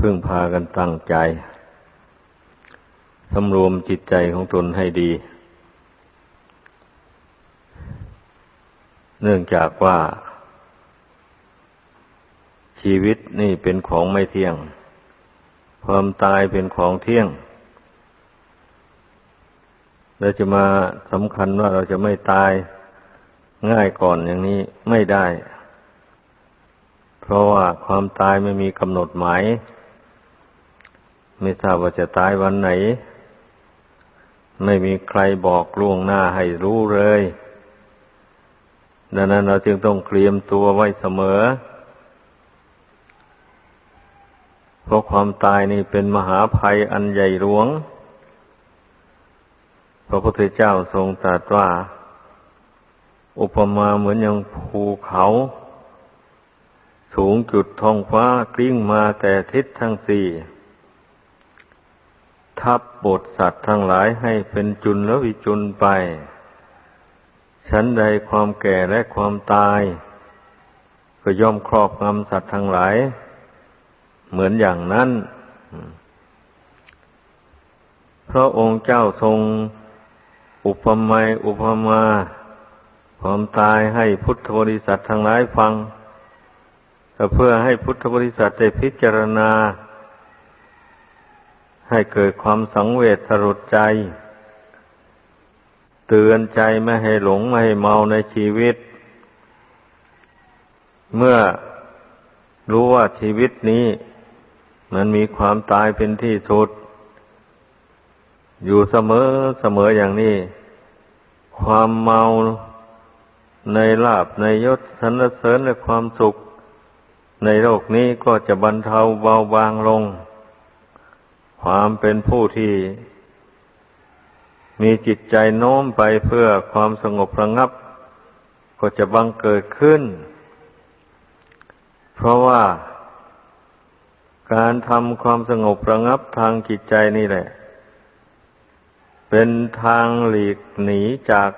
พึ่งพากันตั้งใจสำรวมจิตใจของตนให้ดี เนื่องจากว่า ชีวิตนี่เป็นของไม่เที่ยง ความตายเป็นของเที่ยง เราจะมาสำคัญว่าเราจะไม่ตายง่ายก่อนอย่างนี้ไม่ได้ เพราะว่าความตายไม่มีกำหนดหมาย ไม่ทราบว่าจะตายวันไหน ไม่มีใครบอกล่วงหน้าให้รู้เลย ดังนั้นเราจึงต้องเตรียมตัวไว้เสมอ เพราะความตายนี่เป็นมหาภัยอันใหญ่หลวง พระพุทธเจ้าทรงตรัสว่า อุปมาเหมือนอย่างภูเขาสูงจุดท้องฟ้ากลิ้งมาแต่ทิศทั้งสี่ ทับบทสัตว์ทั้งหลายให้เป็นจุลและวิจุลไป ชั้นใดความแก่และความตาย ก็ย่อมครอบงำสัตว์ทั้งหลาย เหมือนอย่างนั้นเพราะองค์เจ้าทรงอุปมาอุปมาความตายให้พุทธบริษัททั้งหลายฟัง เพื่อให้พุทธบริษัทได้พิจารณา ให้เกิดความสังเวชสลดใจ เตือนใจไม่ให้หลงไม่ให้เมาในชีวิต เมื่อรู้ว่าชีวิตนี้ มันมีความตายเป็นที่สุด อยู่เสมอเสมออย่างนี้ ความเมาในลาบในยศสรรเสริญและความสุข ในโลกนี้ก็จะบรรเทาเบาบางลง ความเป็นผู้ที่มีจิตใจโน้มไปเพื่อความสงบระงับ ก็จะบังเกิดขึ้น เพราะว่าการทำความสงบระงับทางจิตใจนี่แหละ เป็นทางหลีกหนีจาก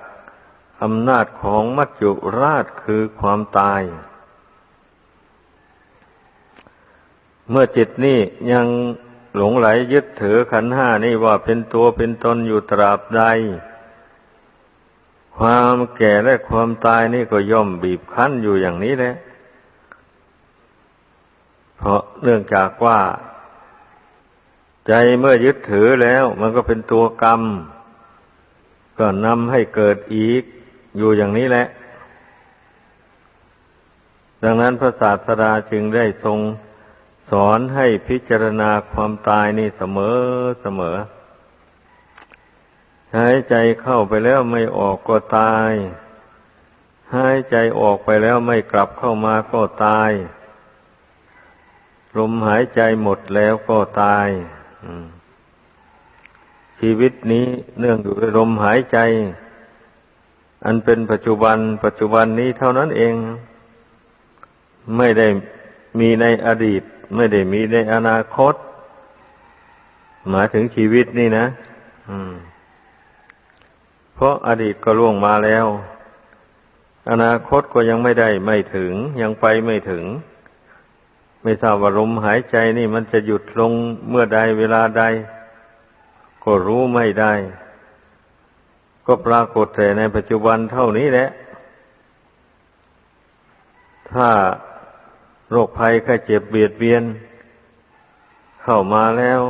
อำนาจของมัจจุราชคือความตาย เมื่อจิตนี่ยัง หลงไหลยึดถือขันห้านี่ว่าเป็นตัวเป็นตนอยู่ตราบใด ความแก่และความตายนี่ก็ย่อมบีบคั้นอยู่อย่างนี้แหละ เพราะเนื่องจากว่า ใจเมื่อยึดถือแล้ว มันก็เป็นตัวกรรม ก็นำให้เกิดอีกอยู่อย่างนี้แหละ ดังนั้นพระศาสดาจึงได้ทรง สอนให้พิจารณาความตายนี่เสมอเสมอหายใจเข้าไปแล้วไม่ออกก็ตายหายใจออกไปแล้วไม่กลับเข้ามาก็ตาย ลมหายใจหมดแล้วก็ตายชีวิตนี้เนื่องอยู่ด้วยลมหายใจ อันเป็นปัจจุบัน ปัจจุบันนี้เท่านั้นเอง ไม่ได้มีในอดีต ไม่ได้มีในอนาคต หมายถึงชีวิตนี่นะเพราะอดีตก็ล่วงมาแล้ว อนาคตก็ยังไม่ได้ไม่ถึง ยังไปไม่ถึง ไม่ทราบว่าลมหายใจนี่มันจะหยุดลงเมื่อใดเวลาใด ก็รู้ไม่ได้ ก็ปรากฏแต่ในปัจจุบันเท่านี้แหละ ถ้า โรคภัยแค่เจ็บเบียดเบียน เข้ามาแล้ว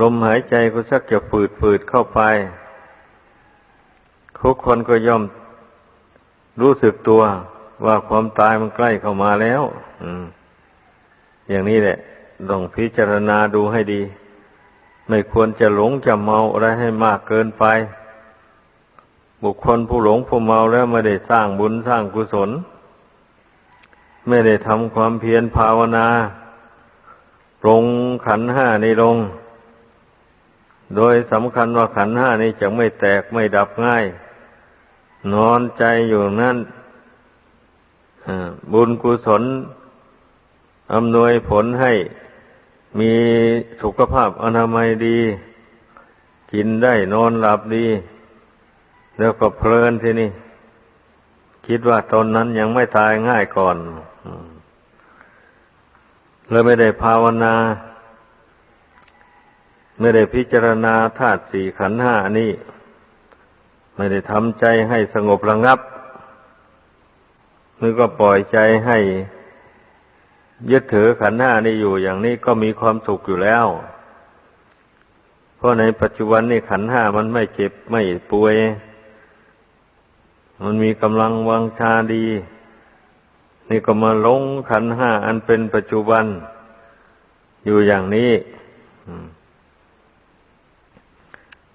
ลมหายใจก็ชักจะฝืดฝืดเข้าไป ทุกคนก็ย่อมรู้สึกตัวว่าความตายมันใกล้เข้ามาแล้ว อืม อย่างนี้แหละต้องพิจารณาดูให้ดี ไม่ควรจะหลงจะเมาอะไรให้มากเกินไป บุคคลผู้หลงผู้เมาแล้วไม่ได้สร้างบุญสร้างกุศล ไม่ได้ทำความเพียรภาวนาปรงขันห้าในลง โดยสำคัญว่าขันห้านี้จะไม่แตกไม่ดับง่าย นอนใจอยู่นั่นบุญกุศลอำนวยผลให้มีสุขภาพอนามัยดี กินได้นอนหลับดี แล้วก็เพลินทีนี่ คิดว่าตนนั้นยังไม่ตายง่ายก่อน เลยไม่ได้ภาวนา ไม่ได้พิจารณาธาตุสี่ขันห้านี่ไม่ได้ทำใจให้สงบระงับมือก็ปล่อยใจให้ยึดถือขันห้านี่อยู่อย่างนี้ก็มีความสุขอยู่แล้ว เพราะในปัจจุบันนี่ขันห้ามันไม่เจ็บไม่ป่วย มันมีกำลังวังชาดี นี่ก็มาลงขันห้าอันเป็นปัจจุบัน อยู่อย่างนี้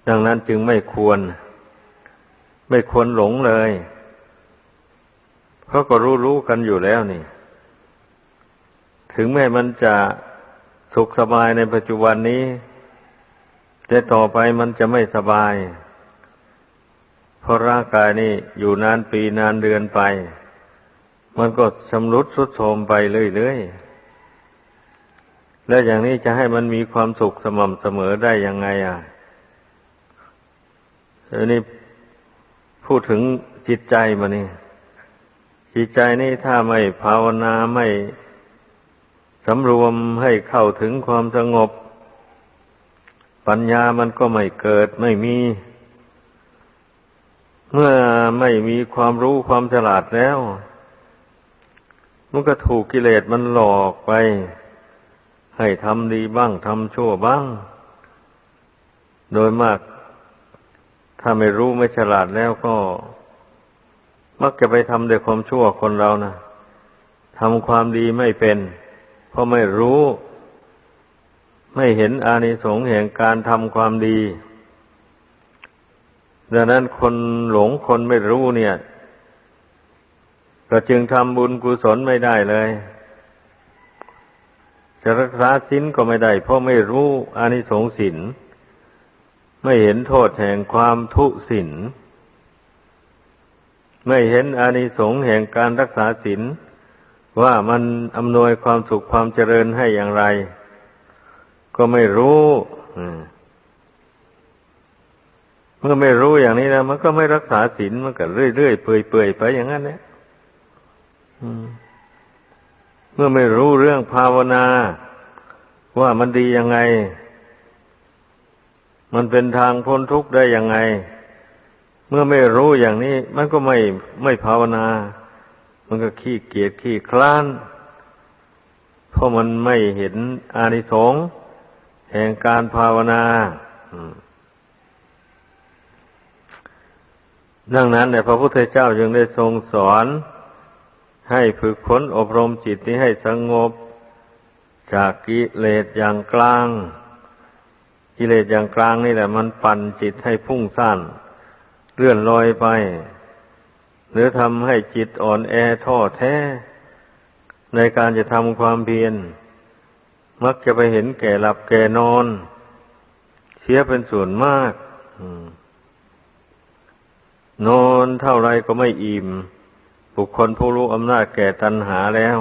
ดังนั้นจึงไม่ควร ไม่ควรหลงเลยเขาก็รู้รู้กันอยู่แล้วนี่ ถึงแม้มันจะสุขสบายในปัจจุบันนี้ แต่ต่อไปมันจะไม่สบาย เพราะร่างกายนี่อยู่นานปีนานเดือนไป มันก็ชำรุดทรุดโทรมไปเรื่อยๆ แล้วอย่างนี้จะให้มันมีความสุขสม่ำเสมอได้ยังไงอะอันนี้พูดถึงจิตใจมานี่ จิตใจนี่ถ้าไม่ภาวนาไม่สำรวมให้เข้าถึงความสงบ ปัญญามันก็ไม่เกิดไม่มี เมื่อไม่มีความรู้ความฉลาดแล้ว มันก็ถูกกิเลสมันหลอกไป ให้ทำดีบ้างทำชั่วบ้าง โดยมาก ถ้าไม่รู้ไม่ฉลาดแล้วก็ มักจะไปทำแต่ความชั่วคนเรานะทำความดีไม่เป็น เพราะไม่รู้ ไม่เห็นอานิสงส์แห่งการทำความดีดังนั้นคนหลงคนไม่รู้เนี่ย ก็จึงทำบุญกุศลไม่ได้เลย จะรักษาศีลก็ไม่ได้ เพราะไม่รู้อานิสงส์ศีลไม่เห็นโทษแห่งความทุศีลไม่เห็นอานิสงส์แห่งการรักษาศีลว่ามันอำนวยความสุขความเจริญให้อย่างไร ก็ไม่รู้เมื่อไม่รู้อย่างนี้แล้วมันก็ไม่รักษาศีลมันก็เรื่อยๆเปื่อยๆไปอย่างนั้นเนี่ย เมื่อไม่รู้เรื่องภาวนา ว่ามันดียังไง มันเป็นทางพ้นทุกข์ได้ยังไง เมื่อไม่รู้อย่างนี้ มันก็ไม่ไม่ภาวนา มันก็ขี้เกียจขี้คลาน เพราะมันไม่เห็นอานิสงส์แห่งการภาวนาดังนั้นเนี่ยพระพุทธเจ้าจึงได้ทรงสอน ให้ฝึกฝนอบรมจิตนี้ให้สงบ จากกิเลสอย่างกลาง กิเลสอย่างกลางนี่แหละ มันปั่นจิตให้พุ่งสั้นเลื่อนลอยไป หรือทำให้จิตอ่อนแอท้อแท้ ในการจะทำความเพียร มักจะไปเห็นแก่หลับแก่นอน เสียเป็นส่วนมากนอนเท่าไรก็ไม่อิ่ม บุคคลผู้รู้อำนาจแก่ตัณหาแล้ว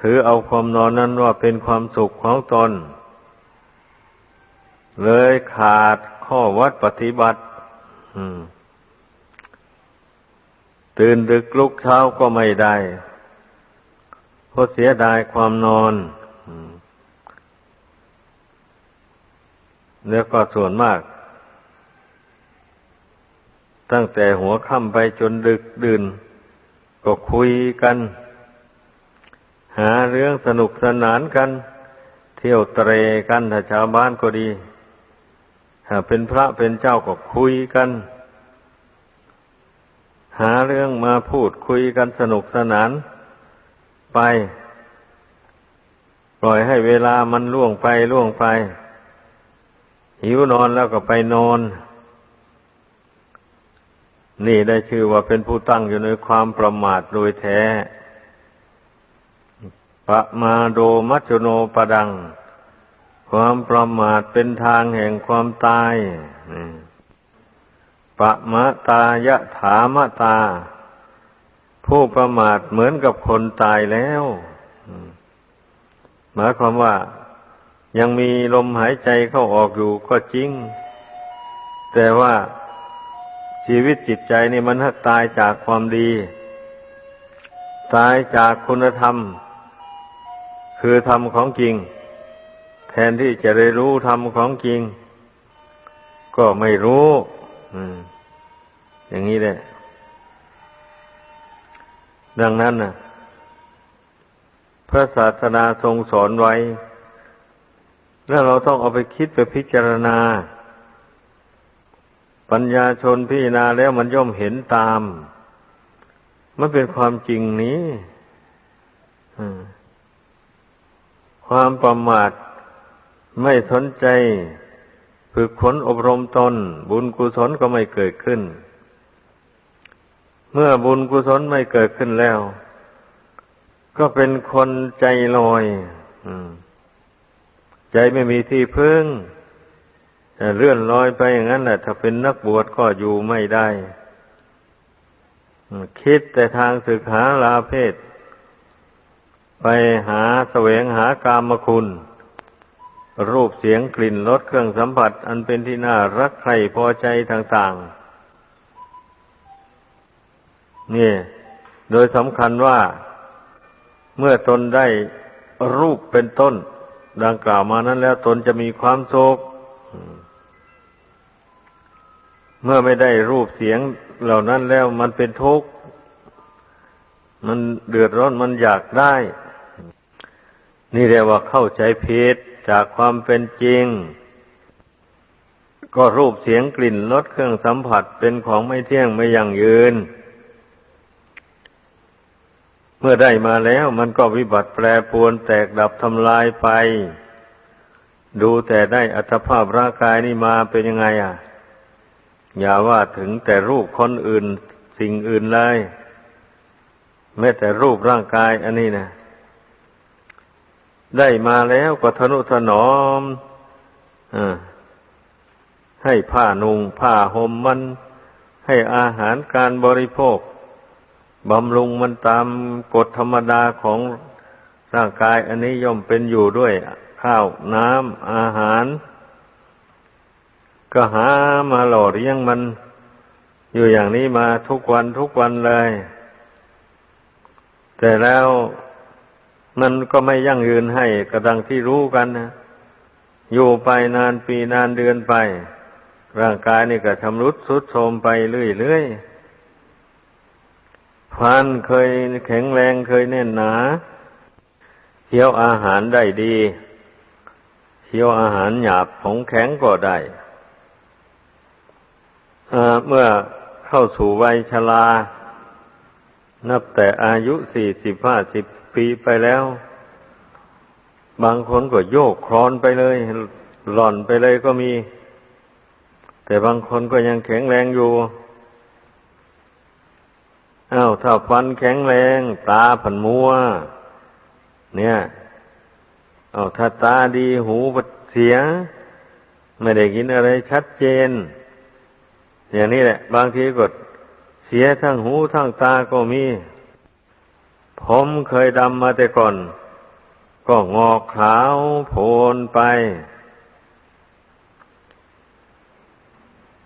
ถือเอาความนอนนั้นว่าเป็นความสุขของตน เลยขาดข้อวัดปฏิบัติตื่นดึกลุกเช้าก็ไม่ได้เพราะเสียดายความนอนแล้วก็ส่วนมาก ตั้งแต่หัวค่ำไปจนดึกดื่น ก็คุยกัน หาเรื่องสนุกสนานกัน เที่ยวเตรกันถ้าชาวบ้านก็ดีถ้าเป็นพระเป็นเจ้าก็คุยกัน หาเรื่องมาพูดคุยกันสนุกสนาน ไป ปล่อยให้เวลามันล่วงไปล่วงไป หิวนอนแล้วก็ไปนอน นี่ได้ชื่อว่าเป็นผู้ตั้งอยู่ในความประมาทโดยแท้ปะมาโดมัจจโนปดัง ความประมาทเป็นทางแห่งความตายปะมะตายะถามะตา ผู้ประมาทเหมือนกับคนตายแล้วหมายความว่ายังมีลมหายใจเข้าออกอยู่ก็จริง แต่ว่า ชีวิตจิตใจนี่มันถ้าตายจากความดี ตายจากคุณธรรม คือธรรมของจริง แทนที่จะได้รู้ธรรมของจริง ก็ไม่รู้อืมอย่างนี้แหละดังนั้นนะพระศาสนาทรงสอนไว้ แล้วเราต้องเอาไปคิดไปพิจารณา ปัญญาชนพิจารณาแล้วมันย่อมเห็นตาม มันเป็นความจริงนี้ความประมาทไม่สนใจฝึกฝนอบรมตน บุญกุศลก็ไม่เกิดขึ้น เมื่อบุญกุศลไม่เกิดขึ้นแล้ว ก็เป็นคนใจลอยใจไม่มีที่พึ่ง เลื่อนลอยไปอย่างนั้นแหละถ้าเป็นนักบวชก็อยู่ไม่ได้ คิดแต่ทางศึกหาลาเพศ ไปหาแสวงหากามคุณ รูปเสียงกลิ่นรสเครื่องสัมผัส อันเป็นที่น่ารักใครพอใจต่างๆ นี่ โดยสำคัญว่าเมื่อตนได้รูปเป็นต้น ดังกล่าวมานั้นแล้วตนจะมีความโศก เมื่อไม่ได้รูปเสียงเหล่านั้นแล้วมันเป็นทุกข์ มันเดือดร้อนมันอยากได้ นี่เรียกว่าเข้าใจผิดจากความเป็นจริง ก็รูปเสียงกลิ่นรสเครื่องสัมผัสเป็นของไม่เที่ยงไม่ยั่งยืน เมื่อได้มาแล้วมันก็วิบัติแปรปรวนแตกดับทำลายไป ดูแต่ได้อัตภาพร่างกายนี่มาเป็นยังไงอะ อย่าว่าถึงแต่รูปคนอื่นสิ่งอื่นเลยแม้แต่รูปร่างกาย อันนี้นะได้มาแล้วก็ทนุถนอมอให้ผ้านุงผ้าห่มมัน ให้อาหารการบริโภคบำรุงมันตามกฎธรรมดาของร่างกาย อันนี้ย่อมเป็นอยู่ด้วยข้าวน้ำอาหาร ก็หามาหล่อเลี้ยงมัน อยู่อย่างนี้มาทุกวันทุกวันเลย แต่แล้วมันก็ไม่ยั่งยืนให้กระดังที่รู้กันนะอยู่ไปนานปีนานเดือนไป ร่างกายนี่ก็ชำรุดสุดโทรมไปเรื่อยๆฟันเคยแข็งแรงเคยแน่นหนาเคี้ยวอาหารได้ดีเคี้ยวอาหารหยาบของแข็งก็ได้ เมื่อเข้าสู่วัยชรา นับแต่อายุสี่สิบห้าสิบปีไปแล้ว บางคนก็โยกคลอนไปเลย หล่อนไปเลยก็มี แต่บางคนก็ยังแข็งแรงอยู่อา้าวถ้าฟันแข็งแรง ตาผันมัว เนี่ยอา้าวถ้าตาดีหูเสีย ไม่ได้กินอะไรชัดเจน อย่างนี้แหละ บางทีก็เสียทั้งหูทั้งตาก็มี ผมเคยดำมาแต่ก่อน ก็งอกขาวโพลนไป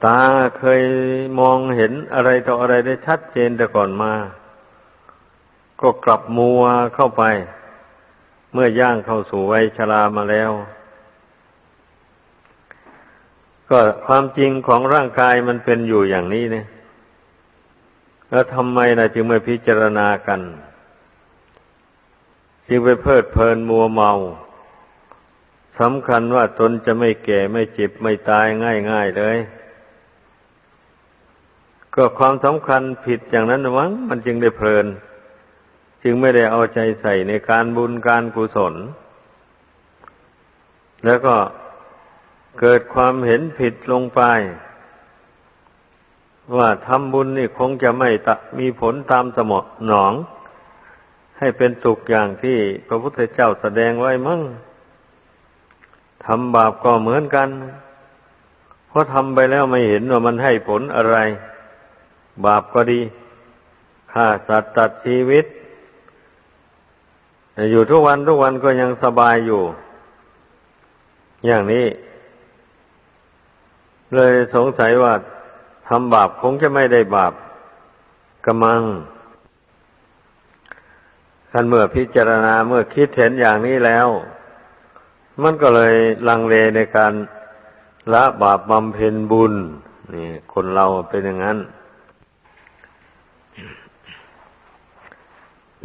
ตาเคยมองเห็นอะไรต่ออะไรได้ชัดเจนแต่ก่อนมา ก็กลับมัวเข้าไป เมื่อย่างเข้าสู่วัยชรามาแล้ว ก็ความจริงของร่างกายมันเป็นอยู่อย่างนี้เนี่ย แล้วทำไมนะจึงไม่พิจารณากัน จึงไปเพลิดเพลินมัวเมาสำคัญว่าตนจะไม่แก่ไม่เจ็บไม่ตายง่ายๆเลย ก็ความสำคัญผิดอย่างนั้นมั้งมันจึงได้เพลิน จึงไม่ได้เอาใจใส่ในการบุญการกุศล แล้วก็ เกิดความเห็นผิดลงไป ว่าทำบุญนี่คงจะไม่มีผลตามสมหนอง ให้เป็นสุขอย่างที่พระพุทธเจ้าแสดงไว้มั่งทำบาปก็เหมือนกัน เพราะทำไปแล้วไม่เห็นว่ามันให้ผลอะไร บาปก็ดีฆ่าสัตว์ตัดชีวิต อยู่ทุกวันทุกวันก็ยังสบายอยู่ อย่างนี้ เลยสงสัยว่าทำบาปคงจะไม่ได้บาปกระมังคันเมื่อพิจารณาเมื่อคิดเห็นอย่างนี้แล้ว มันก็เลยลังเลในการละบาปบำเพ็ญบุญ นี่ คนเราเป็นอย่างนั้น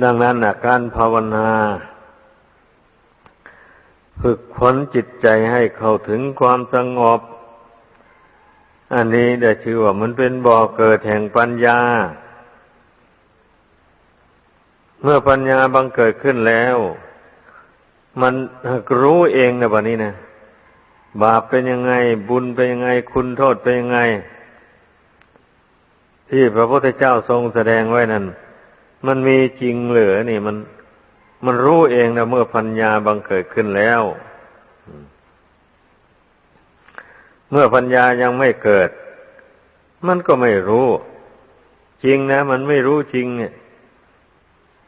ดังนั้นนะการภาวนา ฝึกฝนจิตใจให้เข้าถึงความสงบ อันนี้ได้ชื่อว่ามันเป็นบ่อเกิดแห่งปัญญา เมื่อปัญญาบังเกิดขึ้นแล้ว มันรู้เองนะบัดนี้นะบาปเป็นยังไง บุญเป็นยังไง คุณโทษเป็นยังไง ที่พระพุทธเจ้าทรงแสดงไว้นั้นมันมีจริงเหลือนี่ มัน มันรู้เองนะเมื่อปัญญาบังเกิดขึ้นแล้ว เมื่อปัญญายังไม่เกิด มันก็ไม่รู้ จริงนะ มันไม่รู้จริงเนี่ย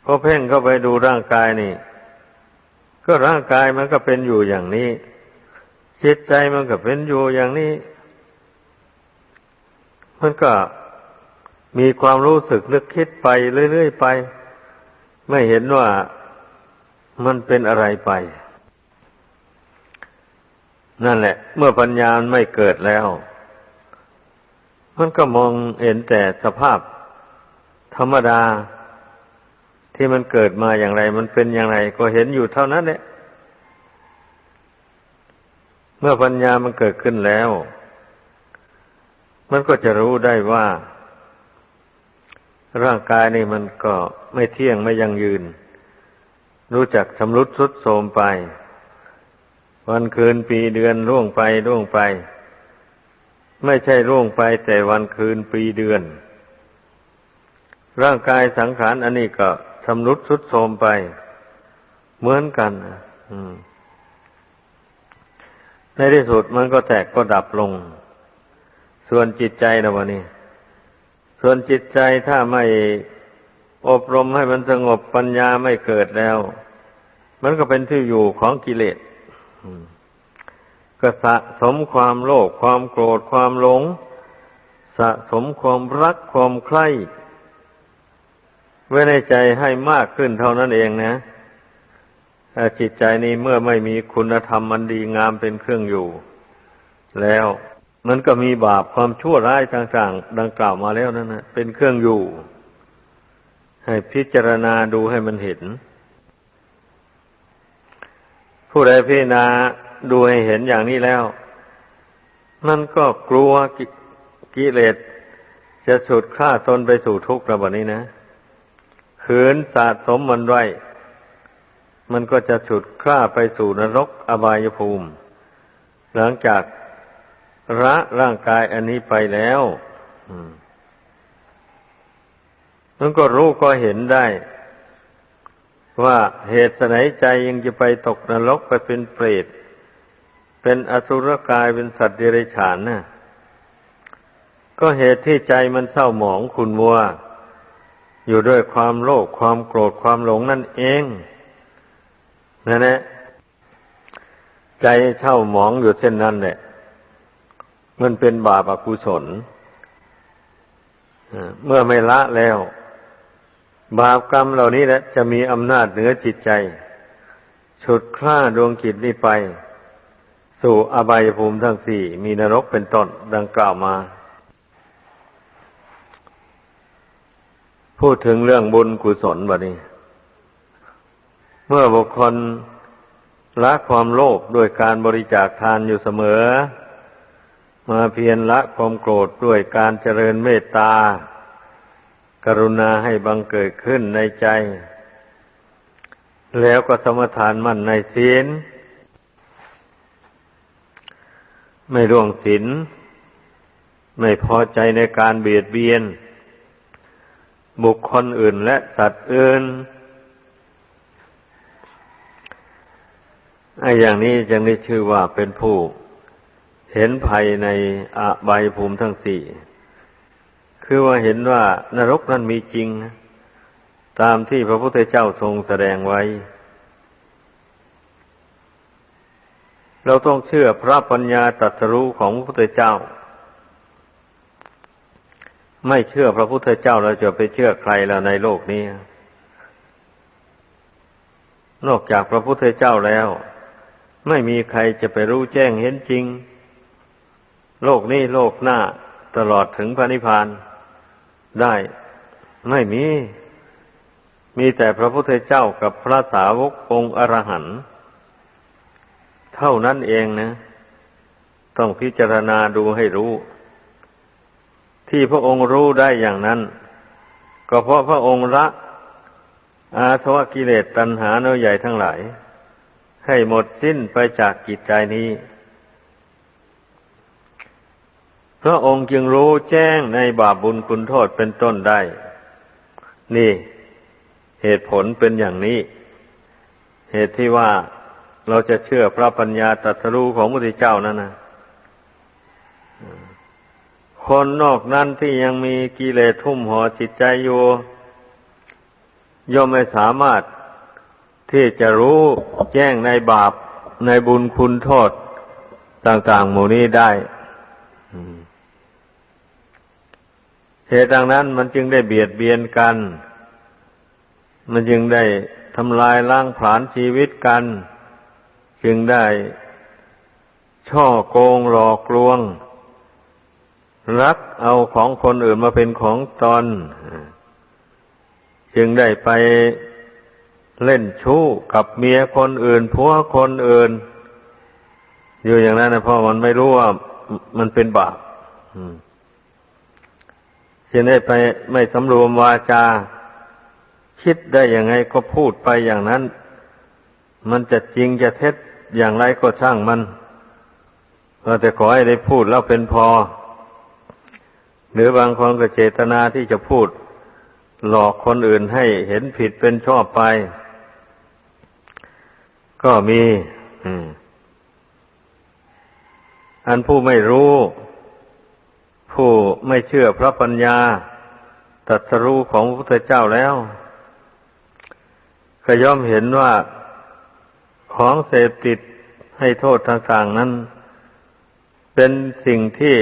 พอเพ่งเข้าไปดูร่างกายนี่ ก็ร่างกายมันก็เป็นอยู่อย่างนี้จิตใจมันก็เป็นอยู่อย่างนี้ มันก็มีความรู้สึกนึกคิดไปเรื่อยๆไป ไม่เห็นว่ามันเป็นอะไรไป นั่นแหละ เมื่อปัญญาไม่เกิดแล้ว มันก็มองเห็นแต่สภาพธรรมดาที่มันเกิดมาอย่างไร มันเป็นอย่างไร ก็เห็นอยู่เท่านั้นแหละเมื่อปัญญามันเกิดขึ้นแล้ว มันก็จะรู้ได้ว่า ร่างกายนี่มันก็ไม่เที่ยงไม่ยั่งยืน รู้จักชำรุดทรุดโทรมไป วันคืนปีเดือนล่วงไปล่วงไป ไม่ใช่ล่วงไปแต่วันคืนปีเดือน ร่างกายสังขารอันนี้ก็ชำรุดทรุดโทรมไป เหมือนกันในที่สุดมันก็แตกก็ดับลง ส่วนจิตใจนะวะนี่ส่วนจิตใจถ้าไม่อบรมให้มันสงบปัญญาไม่เกิดแล้ว มันก็เป็นที่อยู่ของกิเลส ก็สะสมความโลภความโกรธความหลง สะสมความรักความใคร่ไว้ในใจให้มากขึ้นเท่านั้นเองนะจิตใจนี้เมื่อไม่มีคุณธรรมมันดีงามเป็นเครื่องอยู่ แล้วมันก็มีบาปความชั่วร้ายต่างๆ ดังกล่าวมาแล้วนั่นนะเป็นเครื่องอยู่ ให้พิจารณาดูให้มันเห็น ผู้ใดพิจารณาดูให้เห็นอย่างนี้แล้วมันก็กลัวกิเลสจะฉุดฆ่าตนไปสู่ทุกข์ระบนี้นะขืนสะสมมันไว้ มันก็จะฉุดคล้าไปสู่นรกอบายภูมิ หลังจากระร่างกายอันนี้ไปแล้วมันก็รู้ก็เห็นได้ ว่าเหตุไหนใจยังจะไปตกนรกไปเป็นเปรต เป็นอสุรกายเป็นสัตว์เดรัจฉานนะ่ะก็เหตุที่ใจมันเศร้าหมองขุนมัว อยู่ด้วยความโลภความโกรธความหลงนั่นเองนั่นแหละใจเช่าหมองอยู่เช่นนั้นแหละมันเป็นบาปอกุศลเมื่อไม่ละแล้ว บาปกรรมเหล่านี้แหละจะมีอำนาจเหนือจิตใจฉุดคล้าดวงจิตนี้ไป สู่อบายภูมิทั้งสี่ มีนรกเป็นต้นดังกล่าวมา พูดถึงเรื่องบุญกุศลบัดนี้ เมื่อบุคคลละความโลภด้วยการบริจาคทานอยู่เสมอ มาเพียรละความโกรธด้วยการเจริญเมตตา กรุณาให้บังเกิดขึ้นในใจ แล้วก็สมทานมั่นในศีลไม่ร่วงศีลไม่พอใจในการเบียดเบียน บุคคลอื่นและสัตว์อื่นไอ้อย่างนี้จึงได้ชื่อว่าเป็นผู้ เห็นภัยในอบายภูมิทั้งสี่ คือว่าเห็นว่านรกนั้นมีจริง ตามที่พระพุทธเจ้าทรงแสดงไว้ เราต้องเชื่อพระปัญญาตรัสรู้ของพระพุทธเจ้า ไม่เชื่อพระพุทธเจ้าเราจะไปเชื่อใครแล้วในโลกนี้ นอกจากพระพุทธเจ้าแล้ว ไม่มีใครจะไปรู้แจ้งเห็นจริง โลกนี้โลกหน้าตลอดถึงพระนิพพาน ได้ไม่มี มีแต่พระพุทธเจ้ากับพระสาวกองค์อรหันต์เท่านั้นเองนะ ต้องพิจารณาดูให้รู้ ที่พระองค์รู้ได้อย่างนั้น ก็เพราะพระองค์ละอาทวะกิเลสตัณหาเนื้อใหญ่ทั้งหลาย ให้หมดสิ้นไปจากกิจใจนี้ พระองค์จึงรู้แจ้งในบาปบุญคุณโทษเป็นต้นได้ นี่ เหตุผลเป็นอย่างนี้ เหตุที่ว่าเราจะเชื่อพระปัญญาตรัสรู้ของพระพุทธเจ้านั่นนะคนนอกนั้นที่ยังมีกิเลสทุ่มห่อจิตใจอยู่ย่อมไม่สามารถที่จะรู้แจ้งในบาปในบุญคุณโทษต่าง ๆ หมู่นี้ได้ เหตุดังนั้นมันจึงได้เบียดเบียนกัน มันจึงได้ทำลายล้างผลาญชีวิตกัน จึงได้ ช่อโกงหลอกลวง รักเอาของคนอื่นมาเป็นของตนจึงได้ไปเล่นชู้กับเมียคนอื่นผัวคนอื่น อยู่อย่างนั้นนะพราะมันไม่รู้ว่ามันเป็นบาป จึงได้ไปไม่สำรวมวาจา คิดได้ยังไงก็พูดไปอย่างนั้น มันจะจริงจะเท็จอย่างไรก็ช่างมันแต่ขอให้ได้พูดแล้วเป็นพอ หรือบางคนก็เจตนาที่จะพูด หลอกคนอื่นให้เห็นผิดเป็นชอบไป ก็มีอันผู้ไม่รู้ ผู้ไม่เชื่อพระปัญญาตัสรู้ของพระพุทธเจ้าแล้วก็ย่อมเห็นว่าของเสพติดให้โทษต่างๆนั้น เป็นสิ่งที่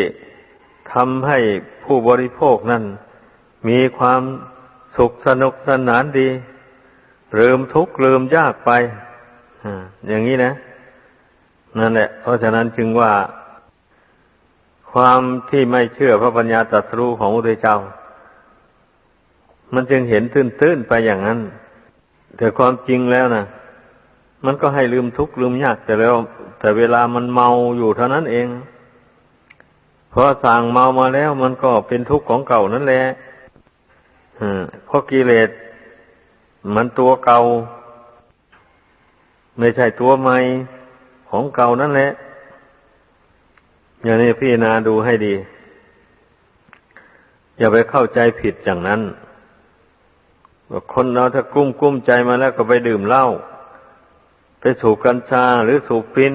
ทำให้ผู้บริโภคนั้น มีความสุขสนุกสนานดีลืมทุกข์ลืมยากไปอย่างนี้นะ นั่นแหละ เพราะฉะนั้นจึงว่า ความที่ไม่เชื่อพระปัญญาตรัสรู้ของพระพุทธเจ้า มันจึงเห็นตื้นๆไปอย่างนั้น แต่ความจริงแล้วนะมันก็ให้ลืมทุกข์ลืมยากแต่แล้ว แต่เวลามันเมาอยู่เท่านั้นเอง เพอสั่งเมามาแล้วมันก็เป็นทุกข์ของเก่านั่นแหละเพราะกิเลสมันตัวเก่า ไม่ใช่ตัวใหม่ของเก่านั่นแหละ อย่างนี้พี่นาดูให้ดี อย่าไปเข้าใจผิดอย่างนั้นว่าคนเราถ้ากุ้มกุ้มใจมาแล้วก็ไปดื่มเหล้าไปสูบกัญชาหรือสูบปิน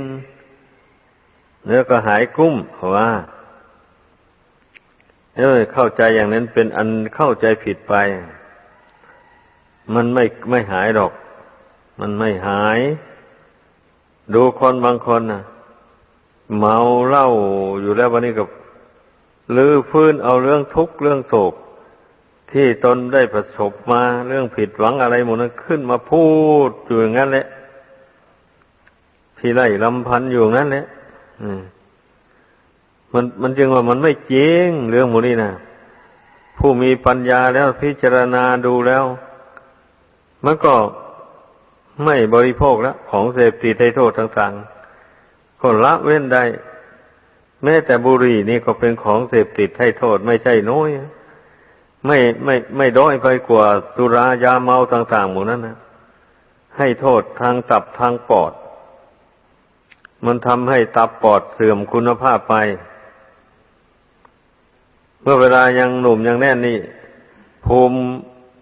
เนื้อก็หายกุ้มเพราะว่าเออเข้าใจอย่างนั้นเป็นอันเข้าใจผิดไป มันไม่ไม่หายหรอก มันไม่หาย ดูคนบางคนนะ เมาเหล้าอยู่แล้ววันนี้กับลือฟื้นเอาเรื่องทุกข์เรื่องโศก ที่ตนได้ประสบมาเรื่องผิดหวังอะไรหมดนั้นขึ้นมาพูดอยู่อย่างนั้นแหละพี่ไล่ลำพันอยู่อย่างนั้นแหละมันมันจึงว่ามันไม่จริงเรื่องหมูนี้นะผู้มีปัญญาแล้วพิจารณาดูแล้ว มันก็ไม่บริโภคแล้วของเสพติดให้โทษต่าง ๆ ก็ละเว้นได้ แม้แต่บุหรี่นี่ก็เป็นของเสพติดให้โทษไม่ใช่น้อยไม่ไม่ไม่ด้อยไปกว่าสุรายาเมาต่างๆหมดนั้นนะให้โทษทางตับทางปอด มันทำให้ตับปอดเสื่อมคุณภาพไป เมื่อเวลายังหนุ่มยังแน่นนี่ภูมิ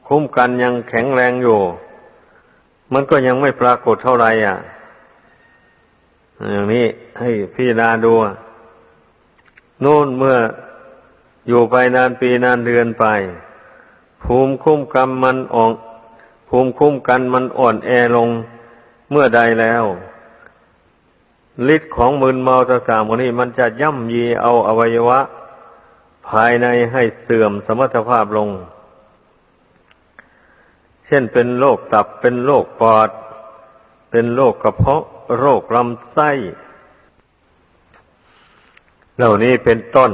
คุ้มกันยังแข็งแรงอยู่ มันก็ยังไม่ปรากฏเท่าไหร่อะ อย่างนี้ให้พี่นาดูนู่นเมื่ออยู่ไปนานปีนานเดือนไป ภูมิคุ้มกันมันอ่อนภูมิคุ้มกันมันอ่อนแอลงเมื่อใดแล้วฤทธิ์ของมืนเมาต่างๆวันนี้ มันจะย่ำยีเอาอวัยวะ ภายในให้เสื่อมสมรรถภาพลง เช่นเป็นโรคตับเป็นโรคปอด เป็นโรคกระเพาะโรคลำไส้ เหล่านี้เป็นต้น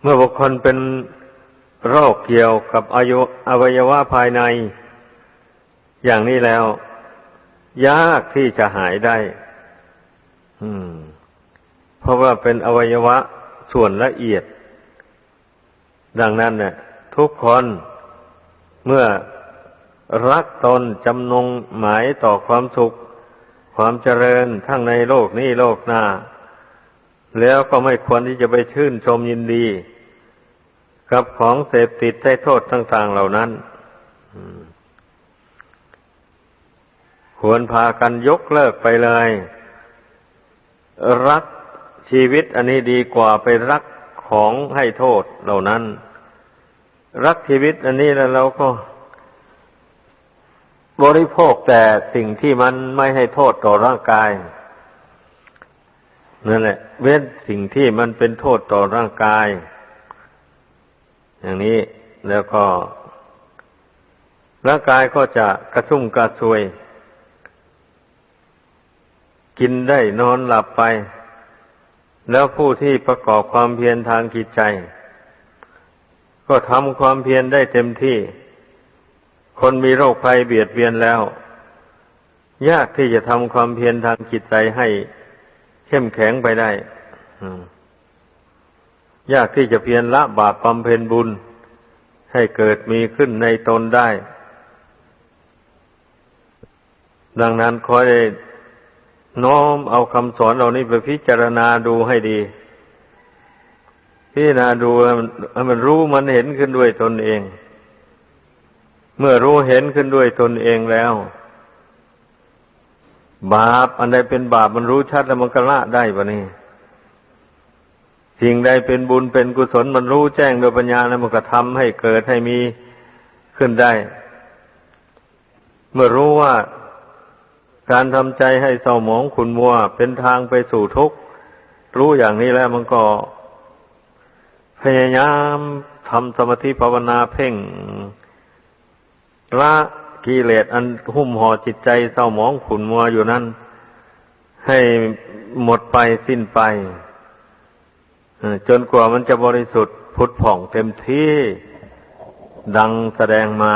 เมื่อบุคคลเป็นโรคเกี่ยวกับอายุอวัยวะภายใน อย่างนี้แล้ว ยากที่จะหายได้ อืม เพราะว่าเป็นอวัยวะส่วนละเอียด ดังนั้นเนี่ยทุกคน เมื่อรักตนจำนงหมายต่อความสุข ความเจริญทั้งในโลกนี้โลกหน้า แล้วก็ไม่ควรที่จะไปชื่นชมยินดี กับของเสพติดให้โทษต่าง ๆ เหล่านั้นควรพากันยกเลิกไปเลย รักชีวิตอันนี้ดีกว่าไปรักของให้โทษเหล่านั้น รักชีวิตอันนี้แล้วเราก็ บริโภคแต่สิ่งที่มันไม่ให้โทษต่อร่างกายนั่นแหละ เว้นสิ่งที่มันเป็นโทษต่อร่างกาย อย่างนี้แล้วก็ ร่างกายก็จะกระชุ่มกระชวย กินได้นอนหลับไป แล้วผู้ที่ประกอบความเพียรทางจิตใจ ก็ทำความเพียรได้เต็มที่ คนมีโรคภัยเบียดเบียนแล้ว ยากที่จะทำความเพียรทางจิตใจให้เข้มแข็งไปได้ยากที่จะเพียรละบาปบำเพ็ญบุญ ให้เกิดมีขึ้นในตนได้ ดังนั้นขอให้น้อมเอาคำสอนเหล่านี้ไปพิจารณาดูให้ดี พิจารณาดูให้มันรู้มันเห็นขึ้นด้วยตนเอง เมื่อรู้เห็นขึ้นด้วยตนเองแล้ว บาปอันใดเป็นบาปมันรู้ชัดแล้วมันก็ละได้ปะนี่สิ่งใดเป็นบุญเป็นกุศลมันรู้แจ้งโดยปัญญาแล้วมันก็ทำให้เกิดให้มีขึ้นได้ เมื่อรู้ว่าการทำใจให้เศร้าหมองขุนมัวเป็นทางไปสู่ทุกข์รู้อย่างนี้แล้วมันก็ พยายามทำสมาธิภาวนาเพ่ง ละกิเลสอันหุ้มห่อจิตใจเศร้าหมองขุนมัวอยู่นั้น ให้หมดไปสิ้นไปจนกว่ามันจะบริสุทธิ์พุทธผ่องเต็มที่ ดังแสดงมา